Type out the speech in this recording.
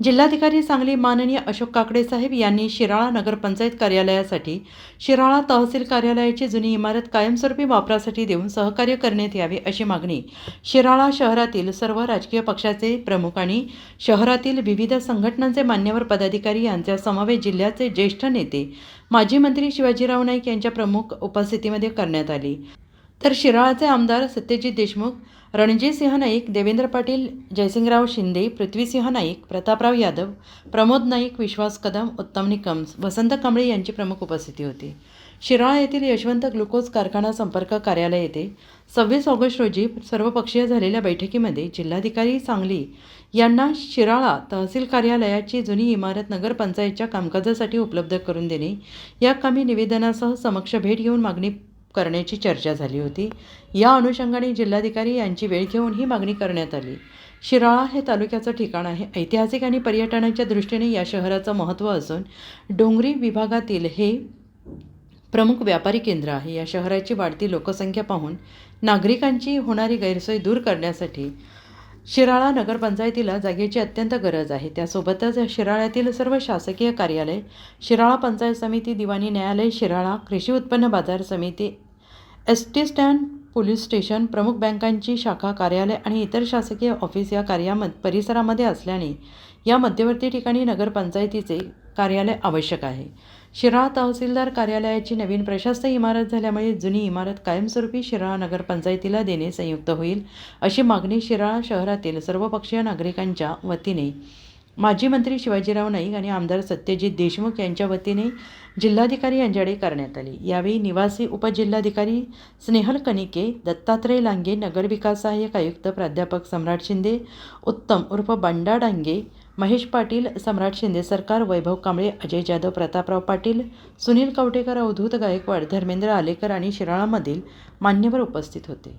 जिल्हाधिकारी सांगली माननीय अशोक काकडे साहेब यांनी शिराळा नगरपंचायत कार्यालयासाठी शिराळा तहसील कार्यालयाची जुनी इमारत कायमस्वरूपी वापरासाठी देऊन सहकार्य करण्यात यावे अशी मागणी शिराळा शहरातील सर्व राजकीय पक्षाचे प्रमुख आणि शहरातील विविध संघटनांचे मान्यवर पदाधिकारी यांच्या समवेत जिल्ह्याचे ज्येष्ठ नेते माजी मंत्री शिवाजीराव नाईक यांच्या प्रमुख उपस्थितीमध्ये करण्यात आली. तर शिराळाचे आमदार सत्यजित देशमुख रणजितसिंह नाईक देवेंद्र पाटील जयसिंगराव शिंदे पृथ्वीसिंह नाईक प्रतापराव यादव प्रमोद नाईक विश्वास कदम उत्तम निकम वसंत कांबळे यांची प्रमुख उपस्थिती होती. शिराळा येथील यशवंत ग्लुकोज कारखाना संपर्क कार्यालय येथे सव्वीस ऑगस्ट रोजी सर्वपक्षीय झालेल्या बैठकीमध्ये जिल्हाधिकारी सांगली यांना शिराळा तहसील कार्यालयाची जुनी इमारत नगरपंचायतच्या कामकाजासाठी उपलब्ध करून देणे या कामी निवेदनासह समक्ष भेट घेऊन मागणी करण्याची चर्चा झाली होती. या अनुषंगाने जिल्हाधिकारी यांची वेळ घेऊन ही मागणी करण्यात आली. शिराळा हे तालुक्याचं ठिकाण आहे. ऐतिहासिक आणि पर्यटनाच्या दृष्टीने या शहराचं महत्त्व असून डोंगरी विभागातील हे प्रमुख व्यापारी केंद्र आहे. या शहराची वाढती लोकसंख्या पाहून नागरिकांची होणारी गैरसोय दूर करण्यासाठी शिराळा नगरपंचायतीला जागेची अत्यंत गरज आहे. त्यासोबतच शिराळ्यातील सर्व शासकीय कार्यालय शिराळा पंचायत समिती दिवाणी न्यायालय शिराळा कृषी उत्पन्न बाजार समिती S T stand police station प्रमुख बँकांची शाखा कार्यालय आणि इतर शासकीय ऑफिस या कार्याम परिसरामध्ये असल्याने या मध्यवर्ती ठिकाणी नगरपंचायतीचे कार्यालय आवश्यक आहे. शिराळा तहसीलदार कार्यालयाची नवीन प्रशस्त इमारत झाल्यामुळे जुनी इमारत कायमस्वरूपी शिराळा नगरपंचायतीला देणे संयुक्त होईल अशी मागणी शिराळा शहरातील सर्वपक्षीय नागरिकांच्या वतीने माजी मंत्री शिवाजीराव नाईक आणि आमदार सत्यजित देशमुख यांच्या वतीने जिल्हाधिकारी यांच्याकडे करण्यात आली. यावेळी निवासी उपजिल्हाधिकारी स्नेहल कनिके दत्तात्रय लांगे नगरविकास सहाय्यक आयुक्त प्राध्यापक सम्राट शिंदे उत्तम उर्फ बंडा डांगे महेश पाटील सम्राट शिंदे सरकार वैभव कांबळे अजय जाधव प्रतापराव पाटील सुनील कवटेकर अवधूत गायकवाड धर्मेंद्र आलेकर आणि शिराळामधील मान्यवर उपस्थित होते.